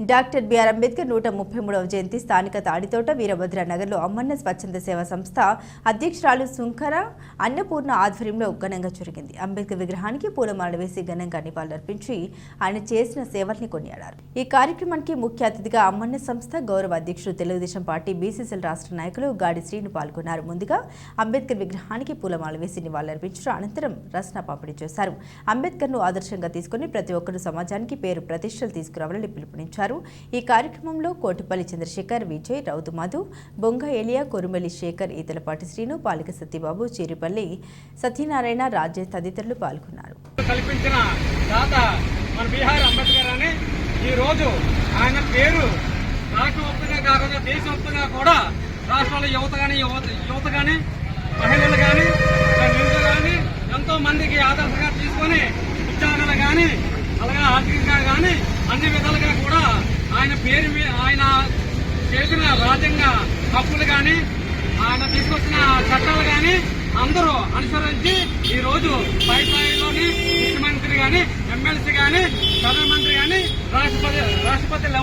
Doctor BR Ambedkar నూట ముప్పై మూడవ జయంతి స్థానిక తాడితోట వీరభద్ర నగర్లో అమ్మన్న స్వచ్ఛంద సేవా సంస్థ అధ్యక్షురాలు సుంకర అన్నపూర్ణ ఆధ్వర్యంలో ఘనంగా జరిగింది. అంబేద్కర్ విగ్రహానికి పూలమాల వేసి ఘనంగా నివాళులర్పించి ఆయన చేసిన సేవల్ని కొనియాడారు. ఈ కార్యక్రమానికి ముఖ్య అతిథిగా అమ్మన్న సంస్థ గౌరవ అధ్యక్షుడు తెలుగుదేశం పార్టీ బీసీసీఎల్ రాష్ట్ర నాయకులు గాడి శ్రీను పాల్గొన్నారు. ముందుగా అంబేద్కర్ విగ్రహానికి పూలమాల వేసి నివాళులర్పించారు అనంతరం రచన పంపిణీ చేశారు. అంబేద్కర్ను ఆదర్శంగా తీసుకుని ప్రతి ఒక్కరూ సమాజానికి పేరు ప్రతిష్టలు తీసుకురావాలని పిలుపునిచ్చారు. ఈ కార్యక్రమంలో కోటిపల్లి చంద్రశేఖర్ విజయ్ రౌతు మధు బొంగ ఎలియా కొరుమెలి శేఖర్ ఈతలపాటి శ్రీను పాలిక సత్యబాబు చేరిపల్లి సత్యనారాయణ రాజేష్ తదితరులు పాల్గొన్నారు. కల్పించిన దాత మన బీహార్ అంబేద్కర్ అని ఈరోజు ఆయన పేరు రాష్ట్ర వ్యాప్తంగా కాకుండా దేశవ్యాప్తంగా కూడా రాష్ట్రాల యువత కానీ యువత యువత కానీ మహిళలు కానీ నిరులు కానీ ఎంతో మందికి ఆదర్శంగా తీసుకొని ఉద్యోగాలు కానీ అలాగే ఆర్థికంగా కానీ ఆయన చేసిన రాజ్యాంగ హక్కులు కానీ ఆయన తీసుకొచ్చిన చట్టాలు కానీ అందరూ అనుసరించి ఈ రోజు పై స్థాయిలోని ముఖ్యమంత్రి కానీ ఎమ్మెల్సీ కానీ ప్రధానమంత్రి కానీ రాష్ట్రపతి రాష్ట్రపతి